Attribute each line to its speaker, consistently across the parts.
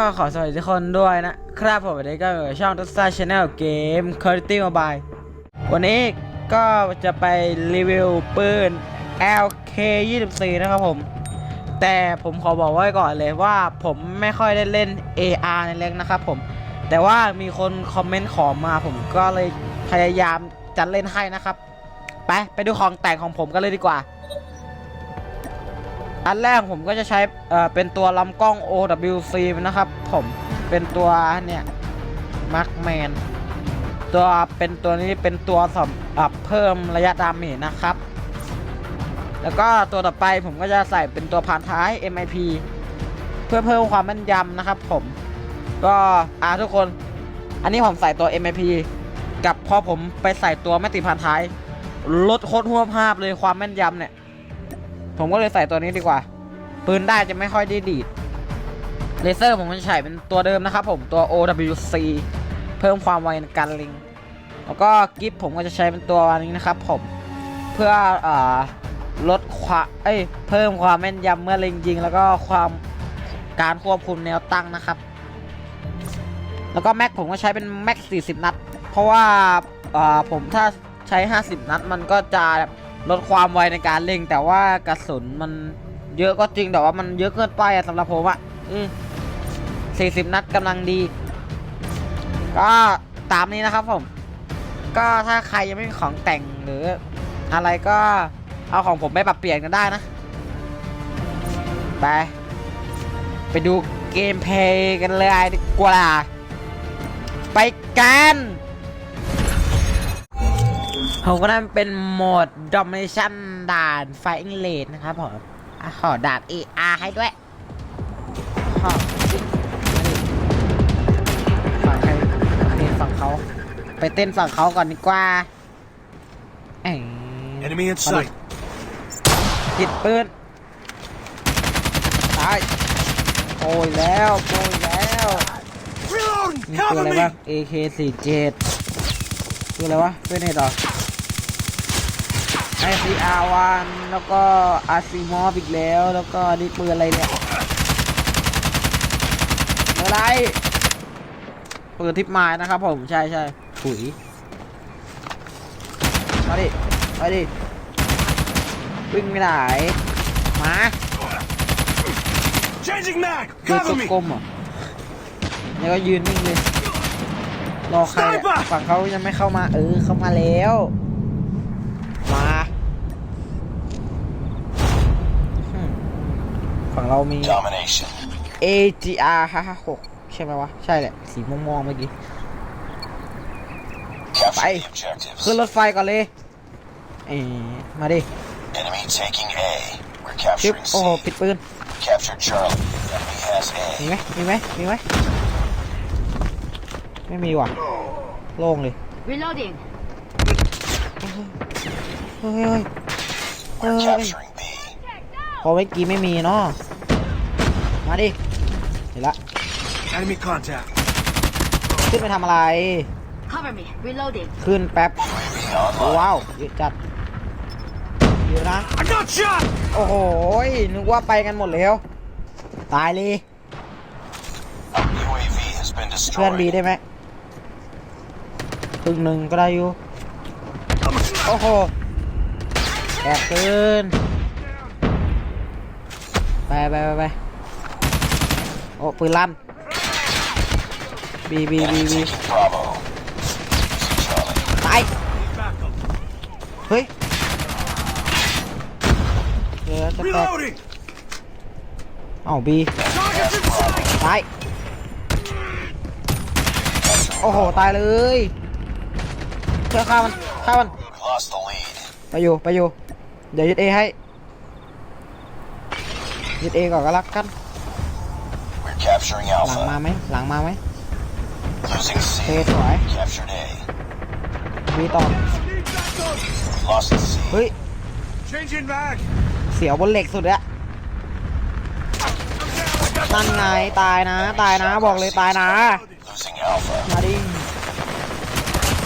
Speaker 1: ก็ขอสวัสดีทุกคนด้วยนะครับผมวันนี้ก็อยู่กับช่องทัศน์ชาแนลเกม Quality Mobile วันนี้ก็จะไปรีวิวปืน LK 24นะครับผม แต่ผมขอบอกไว้ก่อนเลยว่าผมไม่ค่อยได้เล่น AR ในเล็กนะครับผม แต่ว่ามีคนคอมเมนต์ขอมาผมก็เลยพยายามจะเล่นให้นะครับ ไป ไปดูของแต่งของผมกันเลยดีกว่า อันแรกผมก็จะใช้เป็นตัวลำกล้อง OWC นะครับ ผมเป็นตัวเนี่ยมาร์คแมนตัวเป็นตัวนี้เป็นตัวสำหรับเพิ่มระยะดาเมจนะครับ แล้วก็ตัวต่อไปผมก็จะใส่เป็นตัวพานท้าย MIP เพื่อเพิ่มความแม่นยำนะครับ ผม ก็อ่าทุกคน อันนี้ผมใส่ตัว MIP กับพอผมไปใส่ตัวไม่ติดพานท้ายลดโคตรหัวภาพเลยความแม่นยำเนี่ย ผมก็เลยใส่ตัวนี้ดีกว่า ปืนได้จะไม่ค่อยได้ดีดเลเซอร์ผมก็จะใช้เป็นตัวเดิมนะครับผมตัว OWC เพิ่มความไวในการล็งแล้วก็กิฟผมก็จะใช้เป็นตัวนี้นะครับผมเพื่ออลดความเอ้ยเพิ่มความแม่นยำเมื่อล็งยิง แล้วก็ความการควบคุมแนวตั้งนะครับ แล้วก็แม็กผมก็ใช้เป็นแม็ก40 นัด เพราะว่าอ่าผมถ้าใช้ 50 นัดมันก็จะ ลดความไวในการเล็งแต่ว่ากระสุนมันเยอะก็จริงแต่ว่ามันเยอะเกินไปอะสำหรับผมอะอืม40นัดกำลังดี ก็ตามนี้นะครับผม ก็ถ้าใครยังไม่มีของแต่งหรืออะไรก็เอาของผมไปปรับเปลี่ยนกันได้นะ ไป ไปดูเกมเพลย์กันเลยดีกว่า ไปกัน ผมก็นั่นเป็นโหมด Domination ด่าน Fighting Rate นะครับผมอะขอดาบ AR ให้ด้วย ขอฝั่งใครโอเคฝั่งเขาไปเต้นฝั่งเขาก่อนดีกว่าเอ้ย
Speaker 2: Enemy in
Speaker 1: มาดิ
Speaker 2: sight.
Speaker 1: จิตปืนตายโอ้ยแล้วโอ้ยแล้ว
Speaker 2: Reloading!
Speaker 1: มีตัวอะไร
Speaker 2: Cover
Speaker 1: บ้าง
Speaker 2: me!
Speaker 1: AK47 ตัวอะไรวะเป็นไงต่อ ICR1 แล้วก็ RC m o b อีกแล้ว แล้วก็นี่ปืนอะไรเนี่ยปืนอะไรปืนทิปไม้นะครับผมใช่ใช่ถุยมาดิมาดิวิ่งไม่ได้มา
Speaker 2: Changing mag!
Speaker 1: เจอ
Speaker 2: Cover
Speaker 1: ตัว
Speaker 2: me!
Speaker 1: กลมเหรอะแล้วก็ยืนนิ่งเลยรอใครอะ
Speaker 2: Sniper
Speaker 1: ฝั่งเขายังไม่เข้ามาเออเข้ามาแล้ว มาอืม ฝั่งเรามี
Speaker 2: Domination.
Speaker 1: AGR 556ใช่ไหมวะ ใช่แหละ สีม่วงๆเมื่อกี้
Speaker 2: Capture
Speaker 1: Bye.
Speaker 2: the objectives.
Speaker 1: ขึ้นรถไฟก่อนเลย เอยมาดิ
Speaker 2: Enemy taking A. We're
Speaker 1: ชึบ
Speaker 2: capturing
Speaker 1: โอ้โห
Speaker 2: C.
Speaker 1: ปิดปืน
Speaker 2: Capture Charlie. Enemy has
Speaker 1: มี
Speaker 2: A.
Speaker 1: ไหมมีไหมมีไหมไม่มีว่ะ โล่งเลย
Speaker 3: Reloading.
Speaker 1: เฮ้ยเฮ้ยเฮ้
Speaker 2: We're
Speaker 1: ย
Speaker 2: capturing B.
Speaker 1: พอเมื่อกี้ไม่มีเนาะมาดิเห็นละ
Speaker 2: Enemy contact.
Speaker 1: ขึ้นไปทำอะไร
Speaker 3: Cover me. Reloading.
Speaker 1: ขึ้นแป๊บ
Speaker 2: UAV
Speaker 1: โอ้
Speaker 2: online.
Speaker 1: ว้าวเยอะจัดเยอะนะ
Speaker 2: I got shot!
Speaker 1: โอ้โหยนึกว่าไปกันหมดแล้ว ตายเลย
Speaker 2: UAV has been
Speaker 1: เพื่อนบี
Speaker 2: destroyed.
Speaker 1: ได้ไหมครึ่งหนึ่งก็ได้อยู่ โอ้โหแอบเกิน ไปไปไปไปโอ้ปืนลั่นบีบีบี
Speaker 2: Enemy
Speaker 1: บี
Speaker 2: taking Bravo. Losing Charlie.
Speaker 1: ตายเฮ้ยเดี๋ยวจะแตก
Speaker 2: Reloading!
Speaker 1: เอ้าบี
Speaker 2: Target's in sight!
Speaker 1: ตายโอ้โห ตายเลยเพื่อฆ่ามันฆ่ามัน
Speaker 2: We lost the lead.
Speaker 1: ไปอยู่ไปอยู่เดี๋ยวยึดเอให้ ยึดเอก่อนก็แล้วกัน
Speaker 2: We're capturing
Speaker 1: หลังมา
Speaker 2: Alpha.
Speaker 1: ไหมหลังมาไหม
Speaker 2: Losing
Speaker 1: เท
Speaker 2: C.
Speaker 1: สวย
Speaker 2: Captured A.
Speaker 1: บีต่อ
Speaker 2: We lost the C.
Speaker 1: เฮ้ย
Speaker 2: Changing mag.
Speaker 1: เสียวบนเหล็กสุดอะนั่นไงตายนะ ตายนะบอกเลยตายนะ
Speaker 2: Losing Alpha.
Speaker 1: มาดิ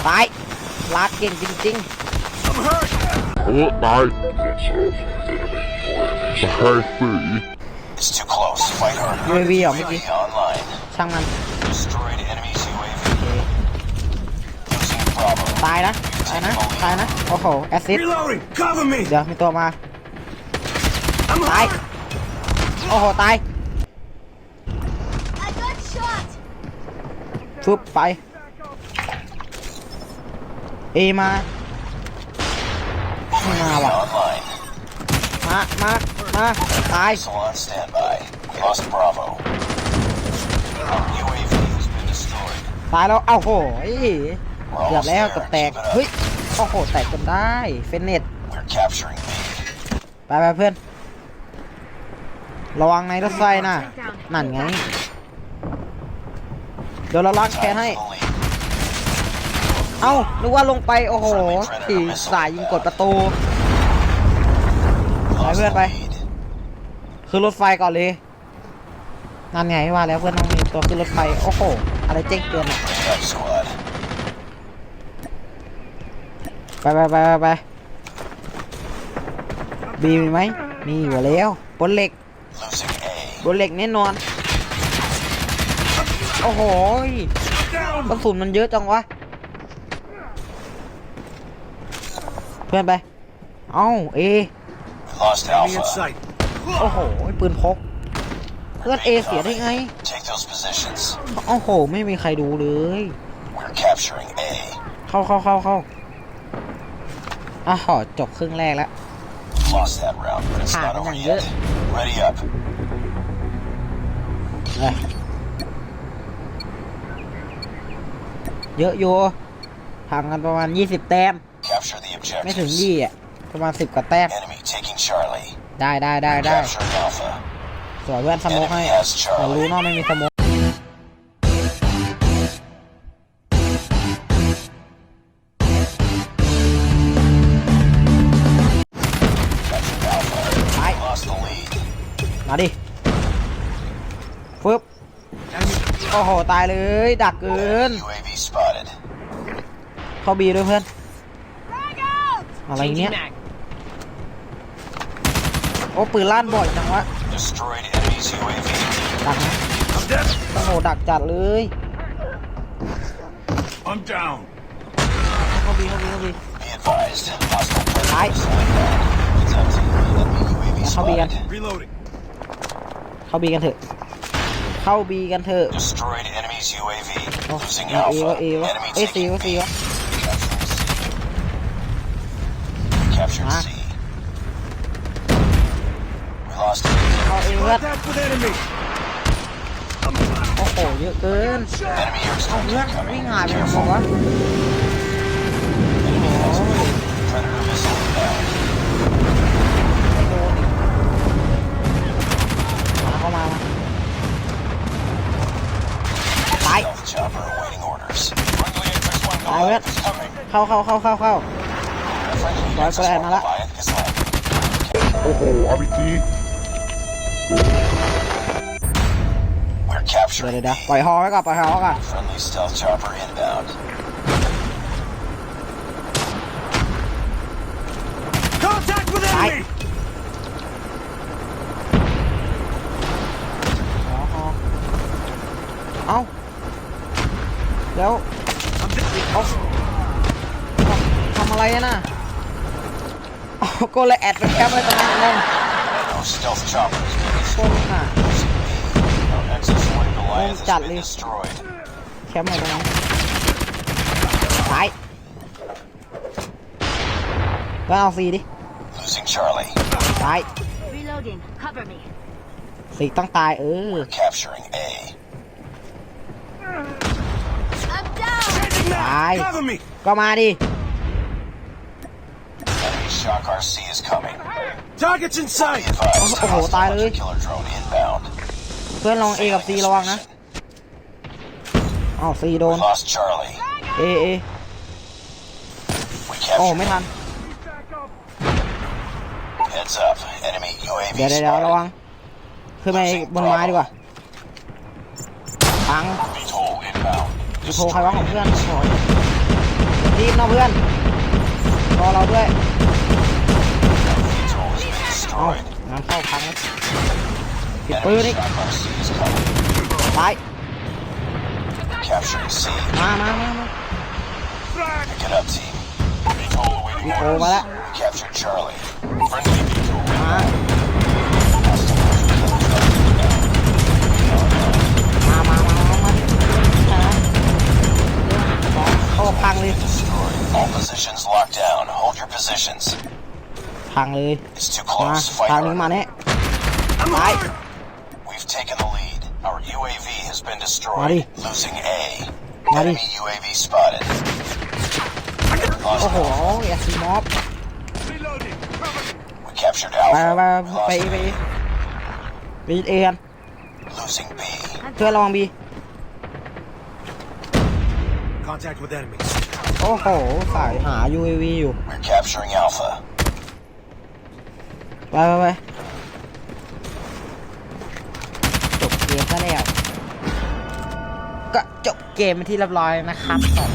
Speaker 1: ตายลากเก่งจริง
Speaker 2: I'm hurt.
Speaker 4: โอ้ตายตายสี
Speaker 1: ๆ
Speaker 2: It's too close. Fight harder.
Speaker 1: UAV เหรอเมื่อกี้
Speaker 2: online.
Speaker 1: ช่างมัน
Speaker 2: Destroyed enemy's UAV.
Speaker 1: โอเค
Speaker 2: Losing Bravo.
Speaker 1: ตายนะ ตายนะ ตายนะ โอ้โห แอสซิส
Speaker 2: Reloading. Cover me.
Speaker 1: เดี๋ยวมีตัวมา
Speaker 2: I'm
Speaker 1: ตาย โอ้โห ตาย
Speaker 3: I got shot.
Speaker 1: ฟึบไป เอมาไม่มาว่ะ
Speaker 2: online.
Speaker 1: มามามาตาย
Speaker 2: Missile on standby. We lost Bravo. UAV has been destroyed.
Speaker 1: ตายแล้วเอ้าโหย
Speaker 2: We're
Speaker 1: เกือบ
Speaker 2: almost
Speaker 1: แล้ว
Speaker 2: there.
Speaker 1: เกือบแตก
Speaker 2: Keep it up.
Speaker 1: เฮ้ยโอ้โหแตกจนได้เฟนเน็ต
Speaker 2: We're capturing B.
Speaker 1: ไปไปเพื่อน ระวังในรถไฟนะ นั่นไง เดี๋ยวเราล้างแค้นให้
Speaker 2: Time for the lead.
Speaker 1: เอ้านึกว่าลงไป โอ้โหตีสายยิงกดประตู
Speaker 2: Lost
Speaker 1: Right,
Speaker 2: the
Speaker 1: right.
Speaker 2: lead.
Speaker 1: คือรถไฟก่อนเลย นั่นไงว่าแล้วเพื่อนต้องมีตัวขึ้นรถไฟ โอ้โห อะไรเจ๊งเตือนอะไปไปไปไปไปบีมีไหมมีอยู่แล้วบนเหล็กบนเหล็กแน่นอน โอ้โหกระสุนมันเยอะจังวะ เพื่อนไป เอ้า เอ
Speaker 2: We lost Alpha.
Speaker 1: โอ้โหปืนพก เพื่อนเอเสียได้ไง
Speaker 2: Take those positions.
Speaker 1: โอ้โห ไม่มีใครดูเลย
Speaker 2: We're capturing A.
Speaker 1: เข้าเข้าเข้าเข้าอะขอจบครึ่งแรกแล้ว
Speaker 2: Lost that round, but it's
Speaker 1: Ah,
Speaker 2: not over
Speaker 1: ganyan
Speaker 2: yet. Ready up.
Speaker 1: เอ้ยเยอะอยู่ห่างกันประมาณ 20 แต้ม
Speaker 2: Capture the
Speaker 1: ไม่ถึง
Speaker 2: objectives.
Speaker 1: ยี่อะ ประมาณ 10 กว่าแต้ม
Speaker 2: Enemy taking Charlie.
Speaker 1: ได้ได้ได้ได้
Speaker 2: Capturing Alpha.
Speaker 1: สวยเพื่อนสโมกให้
Speaker 2: Enemy has
Speaker 1: แต่รู้
Speaker 2: Charlie.
Speaker 1: เนอกไม่มีสโมก
Speaker 2: Captured Alpha.
Speaker 1: ไป
Speaker 2: Lost the lead.
Speaker 1: มาดิฟึบโอ้โห ตายเลย ดักเกิน
Speaker 2: UAV spotted.
Speaker 1: เข้าบีด้วยเพื่อน อะไรเนี้ย โอ้ปืนลั่นบ่อยจังวะ
Speaker 2: Destroyed enemy's UAV.
Speaker 1: ดักนะ
Speaker 2: I'm dead.
Speaker 1: โอ้โหดักจัดเลย
Speaker 2: I'm down.
Speaker 1: เข้าบีเข้าบีเข้าบี
Speaker 2: Be advised. Hostile
Speaker 1: Aye.
Speaker 2: predators inbound. It's empty. Enemy UAV
Speaker 1: Yeah, how big
Speaker 2: spotted.
Speaker 4: Reloading.
Speaker 1: เข้าบีกันเถอะเข้าบีกันเถอะ
Speaker 2: Destroyed enemy's UAV.
Speaker 1: โอ้
Speaker 2: Losing
Speaker 1: เอว
Speaker 2: Alpha.
Speaker 1: เอว
Speaker 2: Enemy
Speaker 1: เอ้ยซี
Speaker 2: taking
Speaker 1: วะซี
Speaker 2: B.
Speaker 1: วะ
Speaker 2: Capturing C. Captured
Speaker 1: Ah.
Speaker 2: C. We lost A.
Speaker 1: เข้า เอาเอง
Speaker 4: ครับ
Speaker 1: โอ้โหเยอะเกินเอาเพื่อนวิ่งหายไปหมดวะเข้ามาตาย
Speaker 2: ตา
Speaker 1: ย
Speaker 2: เว้ย
Speaker 1: เข้าเข้าเข้าเข้าเข้า
Speaker 2: ร้
Speaker 1: อ
Speaker 2: ย
Speaker 1: เป
Speaker 2: อ
Speaker 1: ร์เน
Speaker 2: ต์มาละ
Speaker 5: โอ้โหอาวิธี
Speaker 2: We're
Speaker 1: เดี๋ยว
Speaker 2: capturing
Speaker 1: เดี๋ยวเดี๋ยว
Speaker 2: B.
Speaker 1: ปล่อยฮอไว้ก่อนปล่อยฮอไว้ก่อน
Speaker 2: Friendly stealth chopper inbound.
Speaker 4: Contact with
Speaker 1: Aye.
Speaker 4: enemy.
Speaker 1: ฮอฮอเอ้าแล้วเอาทำอะไรอะน่ะเอาก็เลยแอดไปแคปไว้ตรงนั้นนั่น
Speaker 2: No stealth choppers.
Speaker 1: โคนน่ะ
Speaker 2: Our Nexus One Goliath
Speaker 1: chặt
Speaker 2: has been
Speaker 1: đi.
Speaker 2: destroyed.
Speaker 1: แคปไว้ตรงนั้นตายก็เอาซีดิ
Speaker 2: Losing Charlie.
Speaker 1: ตาย
Speaker 3: Reloading. Cover me.
Speaker 1: สีต้องตายเออ
Speaker 2: Capturing A.
Speaker 3: I'm down.
Speaker 4: Changing mag.
Speaker 1: Aye.
Speaker 4: Cover me.
Speaker 1: ก็มาดิ
Speaker 2: Enemy Shock RC is coming.
Speaker 4: Targets in
Speaker 2: Be
Speaker 4: sight.
Speaker 2: advised.
Speaker 1: Oh, oh,
Speaker 2: hostile
Speaker 1: tài
Speaker 2: hunter
Speaker 1: ơi.
Speaker 2: Killer drone inbound.
Speaker 1: เพื่อนลองเอกับซีระวังนะอ้าวซีโด
Speaker 2: We
Speaker 1: น
Speaker 2: lost Charlie.
Speaker 1: เอเอ
Speaker 2: We
Speaker 1: โอ้
Speaker 2: captured
Speaker 1: ไม่ทัน
Speaker 2: Heads up. Enemy UAV
Speaker 1: เดี๋ยวเดี๋ยวเดี๋ยวระวัง
Speaker 2: spotted.
Speaker 1: ขึ้นไปบนไม้ดีกว่าพัง
Speaker 2: VTOL inbound.
Speaker 1: จะโทรใครวะของเพื่อนโอ้ยรีบเนาะเพื่อน รอเราด้วย
Speaker 2: VTOL has been
Speaker 1: เอ้า
Speaker 2: destroyed.
Speaker 1: งานเข้าพังแล้ว ผิดปืน
Speaker 2: Enemy
Speaker 1: อีก
Speaker 2: Stockholm C is coming.
Speaker 1: ตาย
Speaker 2: Capturing C.
Speaker 1: มามามามา
Speaker 2: Pick it up, team.
Speaker 1: วีโอมาแล้ว
Speaker 2: We captured Charlie. Friendly vehicle
Speaker 1: มา มามามามามาโอ้พังเลย
Speaker 2: destroyed. All positions locked down. Hold your positions.
Speaker 1: พังเลย
Speaker 2: It's too
Speaker 1: มา
Speaker 2: close.
Speaker 1: ทาง
Speaker 2: Fight
Speaker 1: นี้มา
Speaker 2: hard.
Speaker 1: แน่ตาย
Speaker 2: We've taken the lead. Our UAV has been
Speaker 1: Marty.
Speaker 2: destroyed. Losing A.
Speaker 1: Marty.
Speaker 2: Enemy UAV spotted.
Speaker 1: โอ้
Speaker 2: Lost
Speaker 1: โห
Speaker 2: Alpha.
Speaker 1: อย่าซีมอฟ
Speaker 2: We captured
Speaker 1: ไป
Speaker 2: Alpha.
Speaker 1: ไป
Speaker 2: We
Speaker 1: ไป
Speaker 2: lost
Speaker 1: ไป
Speaker 2: B.
Speaker 1: ไปเอกัน
Speaker 2: Losing B.
Speaker 1: เพื่อนระวังบี
Speaker 4: Contact with enemy.
Speaker 1: โอ้โหสายหา UAV อยู่
Speaker 2: We're capturing Alpha.
Speaker 1: ไปไปไปจบเกมซะแล้ว ก็จบเกมเป็นที่เรียบร้อยนะครับผม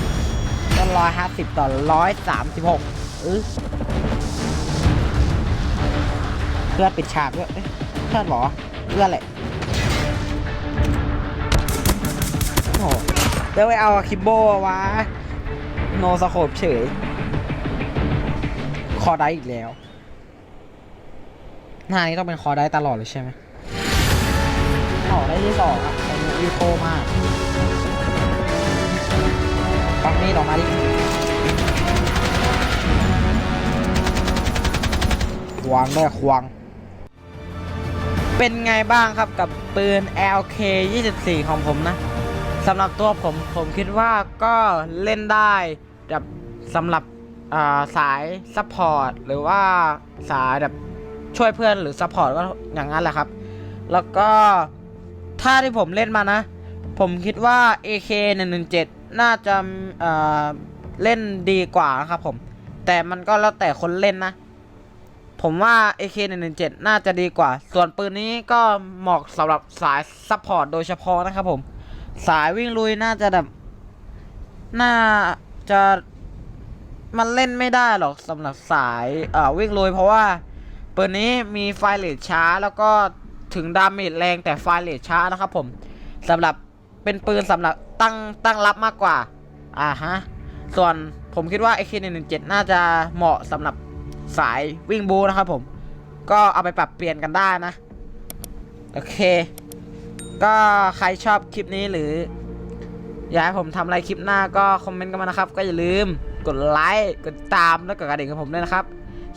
Speaker 1: ก็ร้อยห้าสิบต่อร้อยสามสิบหกเออเพื่อนปิดฉากด้วยเพื่อนบอเพื่อนแหละโอ้โหเดี๋ยวไปเอาคิมโบวะ โนสโคปเฉย คอได้อีกแล้ว หน้านี้ต้องเป็นคอได้ตลอดเลยใช่ไหมต่อได้ที่สองอะแต่ยูโคมากปักนี่ออกมาดิควางได้ควางเป็นไงบ้างครับกับปืน LK 24 ของผมนะสำหรับตัวผมผมคิดว่าก็เล่นได้แบบสำหรับอ่าสายซัพพอร์ตหรือว่าสายแบบ ช่วยเพื่อนหรือซัพพอร์ตก็อย่างนั้นแหละครับ แล้วก็ถ้าที่ผมเล่นมานะ ผมคิดว่า AK 117 น่าจะเอ่อเล่นดีกว่านะครับผม แต่มันก็แล้วแต่คนเล่นนะ ผมว่า AK 117 น่าจะดีกว่า ส่วนปืนนี้ก็เหมาะสำหรับสายซัพพอร์ตโดยเฉพาะนะครับผม สายวิ่งลุยน่าจะแบบน่าจะมันเล่นไม่ได้หรอกสำหรับสายวิ่งลุยเพราะว่า ปืนนี้มีไฟเลทช้าแล้วก็ถึงดาเมจแรงแต่ไฟเลทช้านะครับผมสำหรับเป็นปืนสำหรับตั้งตั้งรับมากกว่าอ่าฮะส่วนผมคิดว่า AK117 น่าจะเหมาะสำหรับสายวิ่งบูนะครับผม ก็เอาไปปรับเปลี่ยนกันได้นะ โอเค ก็ใครชอบคลิปนี้หรือ อยากให้ผมทำอะไรคลิปหน้าก็คอมเมนต์กันมานะครับ ก็อย่าลืมกดไลค์ กดติดตามแล้วกดกระดิ่งกับผมด้วยนะครับ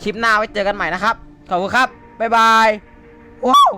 Speaker 1: คลิปหน้าไว้เจอกันใหม่นะครับ ขอบคุณครับ บ๊ายบายว้าว